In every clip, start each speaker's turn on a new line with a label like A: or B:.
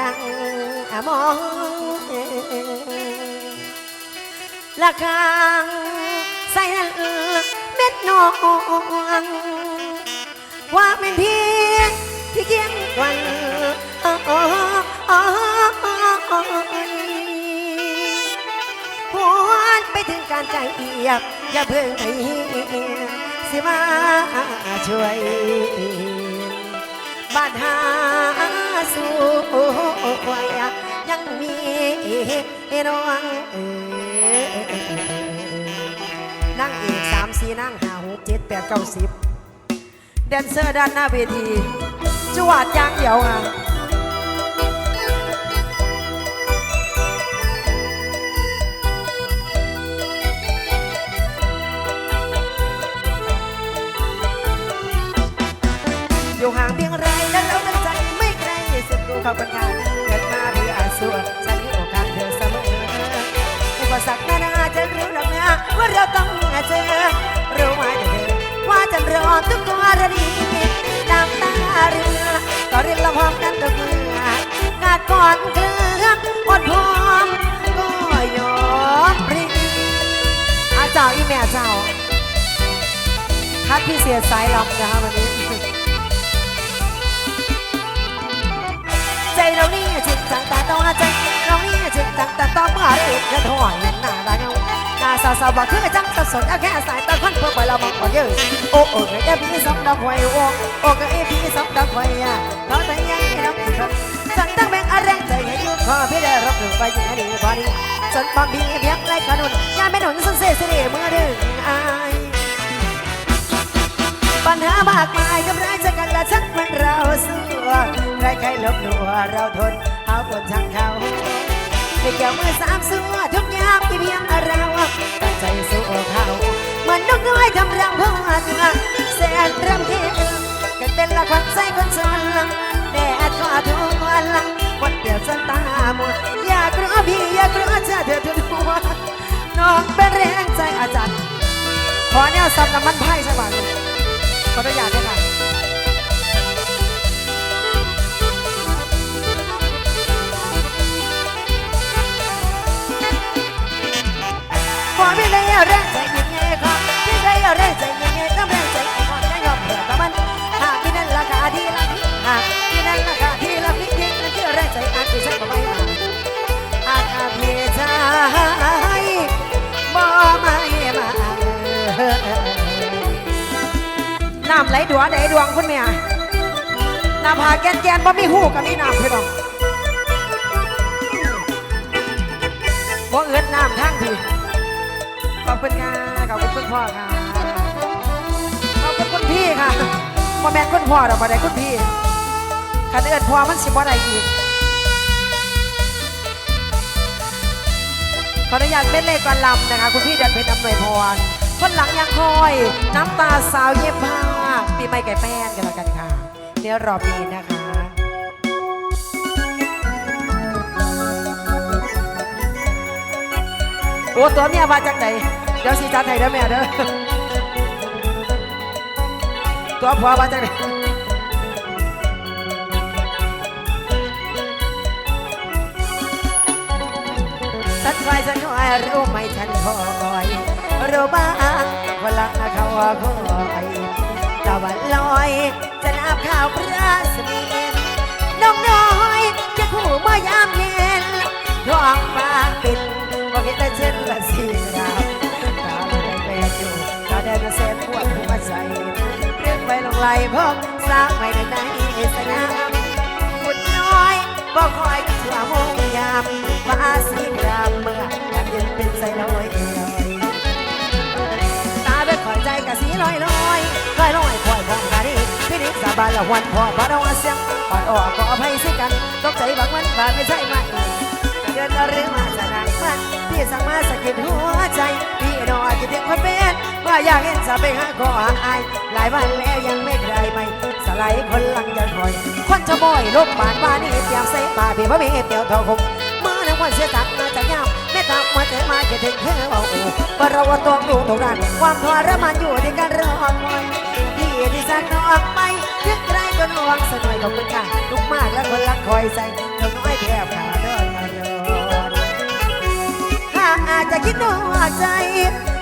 A: ดังมองละคังใส่นั้นเม็ดนองว่าเป็นเพียงที่เคียงกันหวนไปถึงการใจเอียบ อย่าเพิ่งให้สิมาช่วยบาดหา น้องเอนั่งเอกสามสี่นั่งห้าหกเจ็ดแปดเก้าสิบแดนเซอร์ด้านหน้าเวทีจวดยางเดียวอะอยู่ห่างเพียงไรแล้วเราตั้งใจไม่ไกลสุดกูเข้าปัญหาเอนเสือกอดพร้อมก็ยอมพริ้งอาเจ้าอีแม่เจ้าคัดพี่เสียสายลำนะคะวันนี้ ใจเรานี่จิตจังตาต้องใจเรานี่จิตจังตาต้องเมื่อเรียกกันถอยหน้าได้เงาหน้าสาวสาวบอกคือจังสับสนเอาแค่สายตาคนเพื่อไปเรามองก่อนเยอะโอ้โอ้เอ้พี่สองดอกไฟวงโอ้เอ้พี่สองดอกไฟอะเราแต่ยังไม่รับผิดชอบฉันตั้งแบง ขอพี่ได้รับรู้ไปยังดีพอดีฉันบอกพี่เพียงไรขนุนยามไม่หนุนสุดเสียเสียเมื่อดึงอายปัญหามากมายกับร้ายจะกันละชักมันเราสู้ใครใครลบหลู่เราทนเอาบนทางเขาไม่เกี่ยวมือสามสู้ทุกอย่างที่เพียงเราตั้งใจสู้เขาเหมือนนกน้อยทำรังพ่อเนื้อแสนรำเทียกันเป็นละครใจคนจนแดดก็ทุกวัน วันเดียวจนตาหมดอยากรู้พี่อยากรู้เธอเธอทุกวันน้องเป็นแรงใจอาจารย์ ขอแนวซับน้ำมันไพ่ใช่ไหมขอตัวอย่างด้ไหม ดัวไหลดวงคุณแม่น้ำผาแกนแกนบ่มีหูกับมีน้ำพี่น้องบ่เอิดน้ำทางพี่ขอบคุณค่ะขอบคุณคุณพ่อค่ะขอบคุณคุณพี่ค่ะบ่แม่นคุณพ่อดอกบ่ได้คุณพี่คันเอิดพ่อมันสิบ่ได้อีกขออนุญาตเป็นเลขก่อนลำนะคะ คุณพี่เดินเป็นอำนวยพรคนหลังยังคอย น้ำตาสาวเย็บผ้า ปีใหม่ไก่แป้นกันแล้วกันค่ะเดี๋ยวรอบนี้นะคะโอ้ตัวเมียมาจากไหนเดี๋ยวสีจัดให้เด้อแม่เด้อตัวผัวมาจากไหนสักคอยสักคอยรู้ไหมฉันคอยรู้บ้างคนลักเขาคอย ตะวันลอยจะนับข่าวพระสมีน้องน้อยจะคู่มายามเย็นท้องฟ้าปิดบอกเห็นแต่เช่นละสีดาวตาไม่ได้แปลอยู่ตาแดงเส้นปวดหัวใจเรื่องไปลงไหลพบสร้างไม่ได้ในสนามบุญน้อยบอกคอยชั่วโมงยามฟ้าสีดำเมื่อแอบยืนเป็นใส่ลอยเอวตาเป็นคอยใจกะสีลอยลอย บาละวันพอพอเราเสียงปอดออกขออภัยสิกันตกใจบางวันบาดไม่ใช่ไหมเดินเรือมาจะนานมันพี่สั่งมาสะกิดหัวใจ พี่นอนคิดถึงคนเป็นว่าอยากเห็นสาไปหาขออายหลายวันแล้วยังไม่ได้ไม่สลายคนหลังจะคอย คนจะบ่อยลบปานบ้านนี่เตียมใส่ป่าพี่พระเมตเตียวทองคงเมื่อนักวันเสียตักมาจากยามแม่ทำมาเจอมาจะถึงเพื่อเอาโอ้ว่าเราวตัวดูตรงนั้นความทรมานอยู่ในการรอคอยพี่ที่สั่งน้องไป ยึดไรก็น้องสนอยขอบคุณค่ะลูกมากและคนรักคอยใจโดาวน้อยแทบขาดเดินมาโยถ้าอาจจะคิดตัวใจ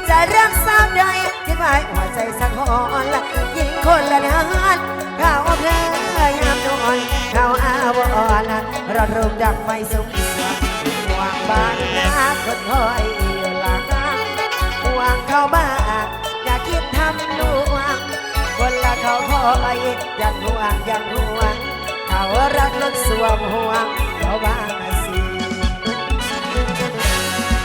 A: จะเรื่องสาใดคิดไว้หัวใจสักคนละยิ่งคนละนานข้าวเพลยามนอนข้าวอาวรรอดรุมดักไฟสุกวงหวังบ้านนาคนคอยหลังหวังเข้าบ้าน อยยันห่วงยันห่วงเขารักลดสวมห่วงเขาบ้างสิ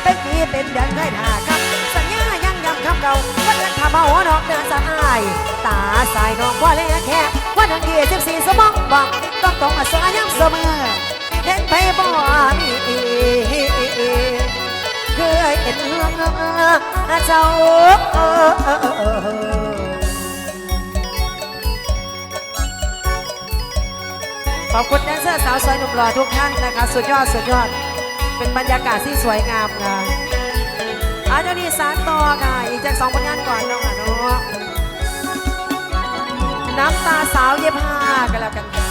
A: เป็นปีเป็นเดือนเคยหาคำสัญญายังย้ำคำเก่าวันละทำเอานอกเดินสะอาย ตาสายน้องว่าเล่แค่วันนั้นที่สิบสี่สมองบังต้องต้องอาศัยยังเสมอเห็นไปบ่มีเคยเห็นเจ้า ขอบคุณแดนเซอร์สาวสวยหนุ่มหล่อทุกท่านนะคะ สุดยอดสุดยอด เป็นบรรยากาศที่สวยงามค่ะอาเดี๋ยวนี้สารต่อค่ะ อีกจากสองผลงานก่อนเนาะค่ะเนาะน้ำตาสาวเย็บผ้ากันแล้วกันค่ะ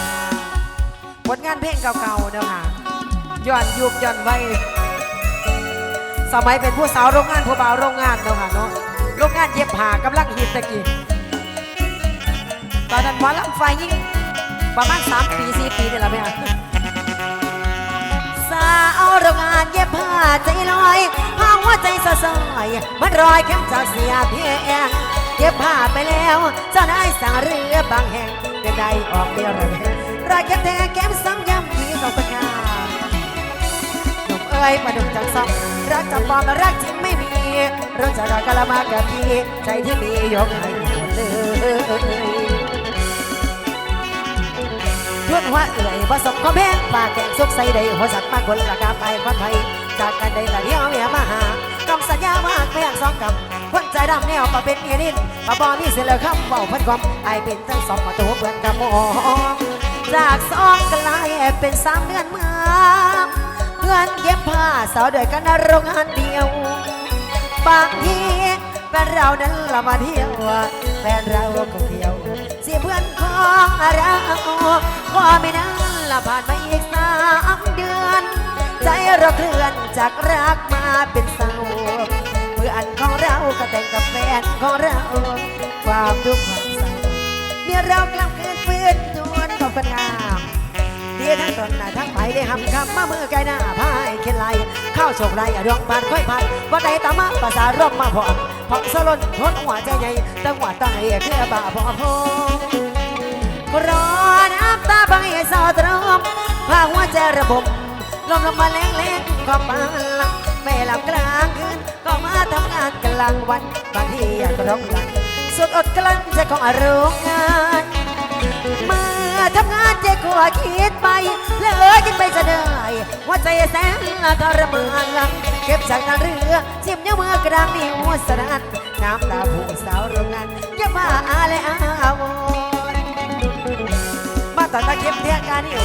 A: ผลงานเพลงเก่าๆเนาะค่ะย้อนยุคย้อนวัยสมัยเป็นผู้สาวโรงงานผู้บ่าวโรงงานเนาะค่ะเนาะโรงงานเย็บผ้ากำลังฮิตตะกี้ตอนนั้นหมอลำไฟยิ่ง ประมาณ3ปี4ปีนี่แหละแม่สาวโรงงานเย็บผ้าใจลอยผ้าหัวใจสะสอยมันรอยเข้มจากเสียเพียงเย็บผ้าไปแล้วเจะได้สั่งเรือบางแห่งก็ได้ออกเดียวระเบิดรอยเข้มแทงแก้มซ้ำย้ำทีต้องประกาศหนุ่มเอ้ยมาดุมจังซ้ำรักจะปลอมรักจริงไม่มีรถจะรอกะละมากับพี่ใจที่มียกให้หมดเลย วนหัวเอื่อยผสมข้อแพงปลาแกงซุปใส่ได้หัวสักมาคนละกาไปคนไทยจากกันได้ละเดียวเมียมาหาต้องสัญญาว่าไม่อยากสองกับคนใจดำแนวมาเป็นเมียนินมาบอมีเสียแล้วคำเบาพันความไอเป็นทั้งสองประตูเพื่อนกับมองจากสองกลายเป็นสามเดือนเมื่อเพื่อนเย็บผ้าสาวเดียกันโรงงานเดียว บางทีแฟนเรานั้นละมาเที่ยว แฟนเราก็เที่ยวเสียเพื่อนของเราพอไม่นานละผ่านมาอีกสามเดือน ใจเราเคลื่อนจากรักมาเป็นเศร้าเพื่อนของเราก็แต่งกับแฟนของเรา ความทุกข์ความเศร้าเมื่อเรากลับคืนฟื้นนวลของคนงามเดียทั้งตนหน้าทั้งไปได้หำคำมาเมื่อไกลหน้าพายเข็นไหล ข้าโชคไรอะดวงผ่านค่อยผ่านว่าใดตามมาภาษาร่มมาพอพองสลนทนหัวใจใหญ่ตั้งหัวตายเพื่อบ่าพอพอรอน้ำตาบังให้เศร้าตรอมพาหัวใจระบมลมลงมาแรงแรงก็ปานลังไม่หลับกลางคืนก็มาทำงานกลางวันบางทีอยากร้องลังสุดอดกลั้นใจของอารมณ์งาน มื่อทำงานใจกลัวคิดไป เลยคิดไปจะได้หัวใจแสนละทรมานเก็บจากงานเรือชิมเนื้อมือกระดังนิ้วสรันน้ำตาผู้สาวโรงงานเก็บมาอะไรอาวรมาตอนตะเก็บแทงการนิ้ว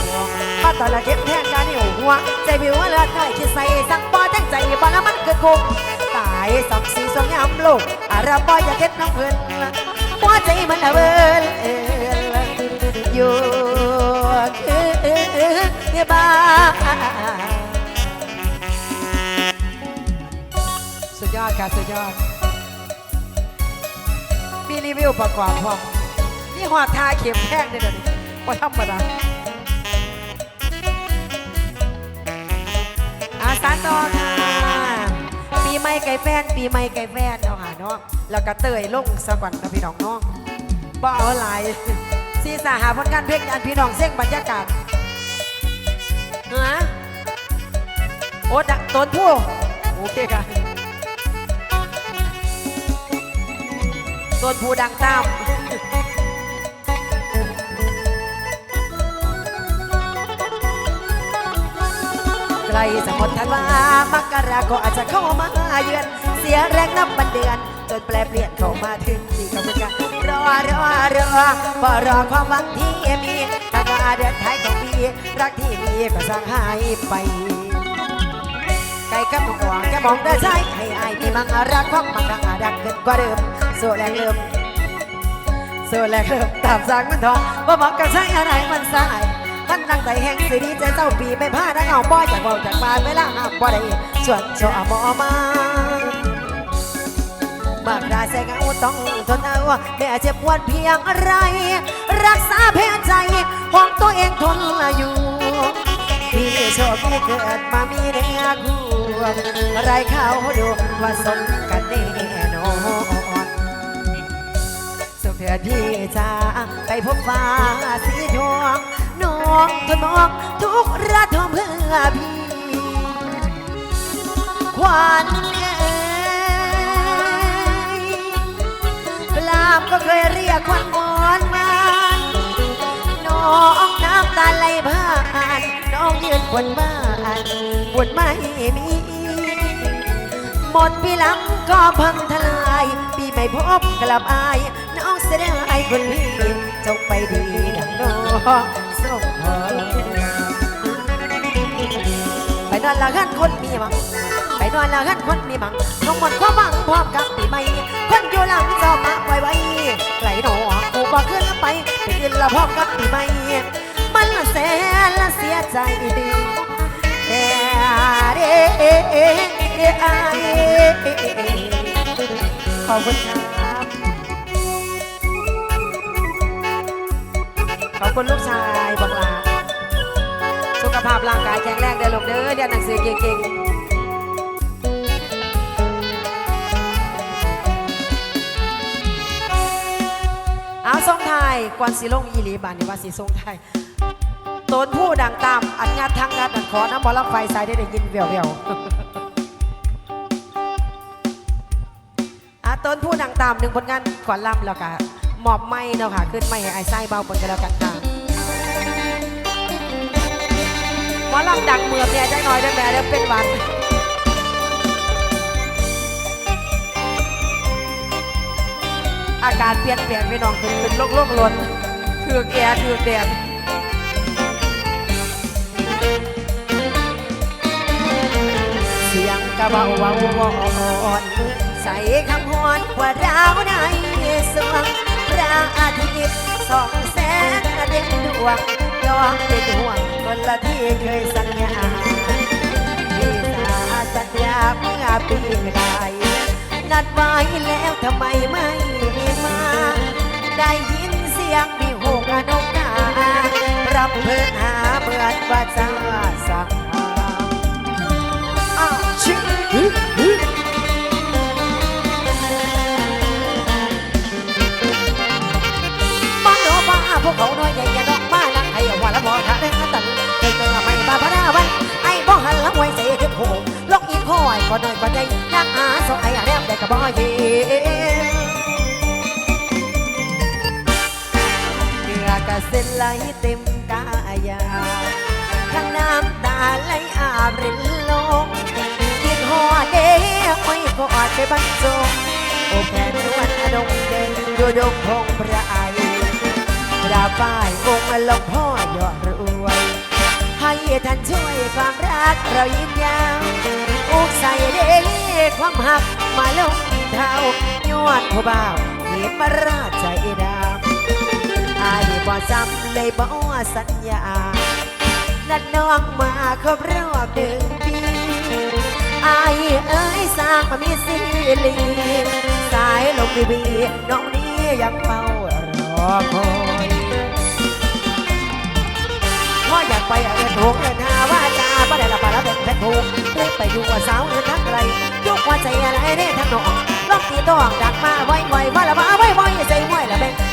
A: มาตอนตะเก็บแทงการนิ้วหัวใจวิวเลือดไทยคิดใส่สั่งปอแจ้งใจบ้าละมันเกิดคุกตายสับสีสองยามโลกอาราบอยอยากเก็บน้ำเพิ่นหัวใจมันละเวินเออ อยู่คือบ้านสุดยอดค่ะสุดยอด มีรีวิวประกอบพร้อมนี่หอดทาเข็มแพงเลยเดี๋ยวนี้ว่าธรรมดาอาสาต่อค่ะปีใหม่ไก่แฟน ปีใหม่ไก่แฟนเนาะค่ะเนาะแล้วก็เตยลงสะก่อนนะพี่น้องเน้องบ่เอาหลาย สีสาหาผลงานเพลงอันพี่น้องเส้งบรรยากาศฮะโอ้ดักต้นผู้โอเคค่ะต้นผู้ดังตามใกล้จะหมดธันวามกราก็อาจจะเข้ามาเยือน เสียแรงนับบันเดือน จนแปลเปลี่ยนเข้ามาถึงที่กำลังร รอรอรอบ่รอความหวังที่มีกากาเดือนทายของปีรักที่มีก็สั่งหายไปไกลกับห่วงแค่มองได้ใจให้ไอ้ยมีมังรักคอามมังดังดักขึ้นกว่าเดิมสู้แรงเริ่มสู้แรงเริ่มตามสั่งมันทองบ่หวังกันใช้อะไรมันสายมันตั้งใจแห่งสิดีใจเศร้าปีไม่พลาดนะเอาบ่อยจากเบาจากบานเวลาห้ามบ่ได้ชวนโชว์มอมา มากราแสงเอาต้องทนเอาแม่เจ็บปวดเพียงไร รักษาเพลใจของตัวเองทนอยู่พี่โชคที่เกิดมามีเนื้อคู่ไรเขาดูว่าสมกันแน่นอนสุขเถิดพี่จ้าไปพบฟ้าสีทองน้องทนองทุกระทมเพื่อพี่ ควันาบก็เคยเรียกคนงอนมาน้องน้ำตาไหลผ่านน้องยืนบนบ้านบนไม่มีหมดพี่ลังก็พังทลาย ปีไม่พบกลับอาย น้องเสียดายคนนี้จงไปดีดังน้องส่งพอไปนอนละกันคนมีมังไปนอนละกันคนมีมังน้องหมดความหวังพร้อมกับปีใหม่ อยู่หลังจอมาไว้ไว้ไหลหนอกูบอกขึ้นไปไปกินละพร้อมกับปีใม่มันละเสียละเสียใจดีแต่เด้เอเอเอเอขอบคุณครับขอบคุณลูกชายบักลาสุขภาพร่างกายแข็งแรงเด้อลูกเด้อเรียนหนังสือเก่งๆ เอาทรงไทยกวนสีลงอีหลีบานิวาสีทรงไทยตนผู้ดังตาม อัดงัดทางงานอันขอน้ำบอลไฟสายได้ได้ยินเวียวเวียวอาตนผู้ดังตามหนึ่งผลงานก่อนล่ำแล้วค่ะหมอบไม้เนาะค่ะ ขึ้นไม้ให้ไอ้ไส้เบาบนกันแล้วกันค่ะหมอลำดังเมืองเนี่ยไจ้น้อยได้แม่ได้เป็นวัน อาการเปลี่ยนแปลงไปน้องเป็นเป็นโรคโรคลนถือแก่เถือแดดเสียงกระเบาเบาอ่อนใส่คำฮอนกว่าดาวในสวงพระอาทิตย์สองแสงกระเด็นดวงย้อนเป็ห่วงคนละที่เคยสัญญาที่สาสัญญาเมื่อปีไายนัดไว้แล้วทำไมไม่ ได้ยินเสียงมีหูกนกนารับเพื่อนหาเพื่อนว่าจะสังหารอ้าวชิมองโนบ้าพวกเขาน้อยใหญ่ย่าดอกบ้านังให้ว่าละมอทาเรื่องตันเกิดเกิดไม่บ้าบ้าไว้ไอ้บ่หันละหวยเสียขึ้นโผลอกอีพ่อยก็น้อยก็ใหญ่นักอาสองไอ้แรมได้กับ่อย็ เส้นไหลเต็มกายาทั้งน้ำตาไหลอาบรินลงกินหอเด้ไม่กอดไปบรงจงโอแผ่นวันอดงเด่นดูดงพงพระไอพระป้ายวงลงพ่อยอดรวยให้ท่านช่วยความรักเรายืนยาวอุกใส่เด้ความหักมาลงเท้ายอดผู้บ่าวเก็บมาราใจดา จำเลยบ่สัญญา นัดน้องมาครบรอบหนึ่งปีไอ้เอ้ยสร้างมามีสิรีสายลมดีบีน้องนี้ยังเฝ้ารอคอยพ่ออยากไปเอินหงเอินหาว่าจาบ่ได้ละปะละเป็นแพทผูกเล็นไปอยู่กับสาวเอินทักไรยกว่าใจอะไรได้ทั้งน้องลอกตีต้องดักมาไว้ไว้วาละว่าไว้ไว้ใจไว้ละเป็น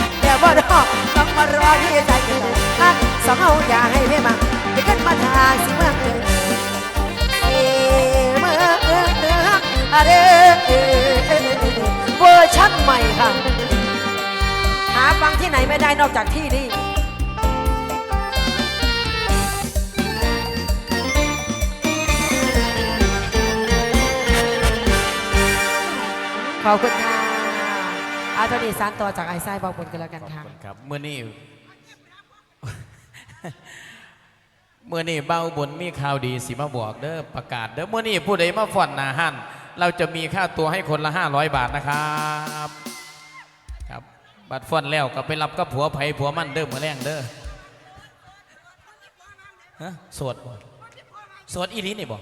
A: ต้องมารอที่ใจกันอะสองเอาอย่าให้เพ่มาจะขึ้นมาทางสิเมือเออสิเมืองเออเอออะเอเออเออเออเวอร์ชั่นใหม่ค่ะ หาฟังที่ไหนไม่ได้นอกจากที่นี่ขอบคุณค่ะ เอาโทนีสานต่อจากไอ้ไส้บอกบุญกันแล้วกัน
B: ขอบ
A: ค่ะ
B: คุณครับเมื่อนี้ เมื่อนี้เบ้าบุญมีข่าวดีสิมาบอกเด้อประกาศเด้อเมื่อนี้ผู้ใดมาฟ่อนหนาหันเราจะมีค่าตัวให้คนละ 500 บาทนะครับครับบัตรฟ่อนแล้วก็ไปรับกับผัวไผ่ผัวมันเด้อเมื่อแรงเด้อฮะโสวดบ่โสวดอีนี้นี่บ่